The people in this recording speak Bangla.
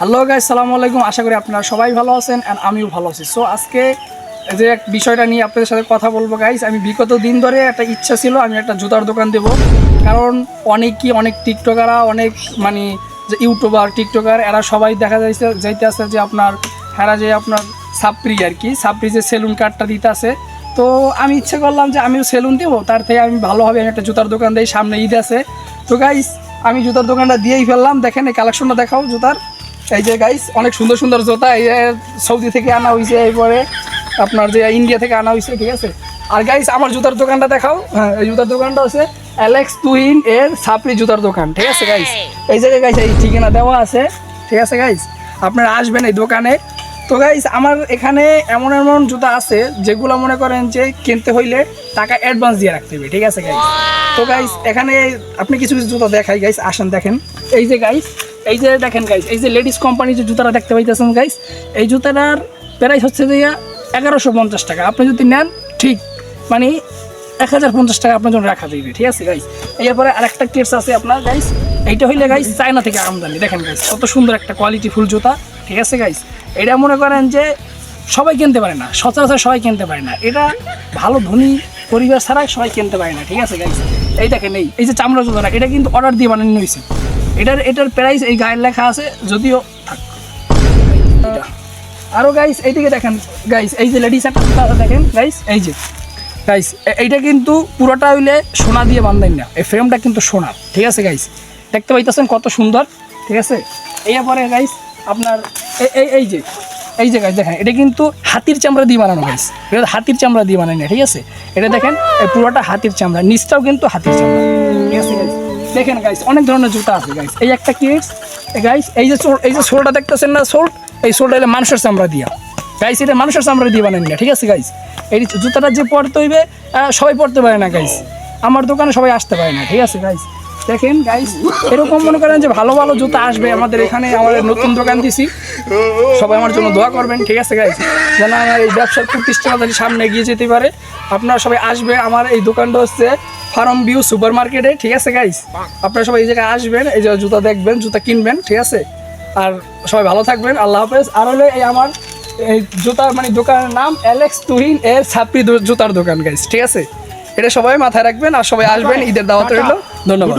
হ্যালো গাইস সালামু আলাইকুম। আশা করি আপনারা সবাই ভালো আছেন অ্যান্ড আমিও ভালো আছি। সো আজকে যে এক বিষয়টা নিয়ে আপনাদের সাথে কথা বলব গাইস আমি বিগত দিন ধরে একটা ইচ্ছা ছিল আমি একটা জুতার দোকান দেব। কারণ অনেকই অনেক টিকটকাররা, অনেক মানে যে ইউটিউবার, টিকটকার, এরা সবাই দেখা যাইছে যাইতে আছে যে আপনার, এরা যে আপনার সাপ্রি আর কি সাপ্রি যে সেলুন কার্ডটা দিতে আছে তো আমি ইচ্ছে করলাম যে আমিও সেলুন দেবো, তার থেকে আমি ভালোভাবে আমি একটা জুতার দোকান দিই, সামনে ঈদ আছে। তো গাইস আমি জুতার দোকানটা দিয়েই ফেললাম, দেখেন এই কালেকশনটা দেখাও জুতার। এই যে গাইস অনেক সুন্দর সুন্দর জুতা, এই সৌদি থেকে আনা হয়েছে এরপরে আপনার যে ইন্ডিয়া থেকে আনা হয়েছে ঠিক আছে? আর গাইস আমার জুতার দোকানটা দেখাও। হ্যাঁ এই জুতার দোকানটা হচ্ছে অ্যালেক্স তুহিন এর সাপরি জুতার দোকান, ঠিক আছে গাইস এই জায়গায় গাইস এই ঠিকানা দেওয়া আছে, ঠিক আছে গাইস আপনারা আসবেন এই দোকানে। তো গাইস আমার এখানে এমন এমন জুতা আছে, যেগুলো মনে করেন যে কিনতে হইলে টাকা অ্যাডভান্স দিয়ে রাখতে হবে, ঠিক আছে গাইস তো গাইস এখানে আপনি কিছু কিছু জুতা দেখাই গাইস আসেন দেখেন। এই যে গাইস এই যে দেখেন গাইস এই যে লেডিস কোম্পানি যে জুতাটা দেখতে পাইতেছেন গাইস এই জুতাটার প্রাইস হচ্ছে যে এগারোশো পঞ্চাশ টাকা। আপনি যদি নেন, ঠিক মানে এক হাজার পঞ্চাশ টাকা আপনার জন্য রাখা যাবে ঠিক আছে গাইস এরপরে আরেকটা কেস আছে আপনার গাইস এইটা হইলে গাইস চায়না থেকে আমদানি। দেখেন গাইস কত সুন্দর একটা কোয়ালিটি ফুল জুতা, ঠিক আছে গাইস এটা মনে করেন যে সবাই কিনতে পারে না, সচরাচর সবাই কিনতে পারে না। এটা ভালো ধনী পরিবার ছাড়াই সবাই কিনতে পারে না, ঠিক আছে গাইস এই দেখেন, এই এই যে চামড়া জুতাটা, এটা কিন্তু অর্ডার দিয়ে বানানো হয়েছে এটার এটার প্রাইস এই গায়ের লেখা আছে, যদিও থাক। এটা। আরও গাইস এইদিকে দেখেন গাইস এই যে লেডিস একটা দেখেন গাইস এই যে গাইস এইটা কিন্তু পুরোটা হইলে সোনা দিয়ে বান্ধাই না। এই ফ্রেমটা কিন্তু সোনার ঠিক আছে গাইস দেখতে পাইতেছেন কত সুন্দর, ঠিক আছে? এরপরে গাইস আপনার এই- এই এই যে এই যে গাইস দেখেন, এটা কিন্তু হাতির চামড়া দিয়ে বানানো গাইস এটা হাতির চামড়া দিয়ে বানানো না, ঠিক আছে? এটা দেখেন এই পুরোটা হাতির চামড়া, নিচটাও কিন্তু হাতির চামড়া, ঠিক আছে দেখেন গাইস অনেক ধরনের জুতা আছে গাইস এই একটা কিডস গাইস এই যে এই যে সোলটা দেখতেছেন না সোল এই সোলটা হলে মানুষের চামড়া দিয়া। গাইস এটা মানুষের চামড়া দিয়ে বানান না ঠিক আছে গাইস এই জুতাটা যে পরতে হইবে সবাই পড়তে পারে না গাইস আমার দোকানে সবাই আসতে পারে না, ঠিক আছে গাইস দেখেন গাইস এরকম মনে করেন যে ভালো ভালো জুতা আসবে আমাদের এখানে, আমাদের নতুন দোকান দিছি। সবাই আমার জন্য দোয়া করবেন, ঠিক আছে গাইস যেন আমার এই ব্যবসার প্রতিষ্ঠানটা যেন সামনে এগিয়ে যেতে পারে। আপনারা সবাই আসবে, আমার এই দোকানটা হচ্ছে ফার্ম ভিউ সুপার মার্কেটে ঠিক আছে গাইস আপনারা সবাই এই জায়গায় আসবেন, এই জায়গায় জুতা দেখবেন, জুতা কিনবেন, ঠিক আছে? আর সবাই ভালো থাকবেন, আল্লাহ হাফেজ। আর হলে এই আমার, এই জুতার মানে দোকানের নাম অ্যালেক্স তুহিন এর ছাপড়ি জুতার দোকান গাইস ঠিক আছে? এটা সবাই মাথায় রাখবেন, আর সবাই আসবেন, ঈদের দাওয়াত রইল। ধন্যবাদ.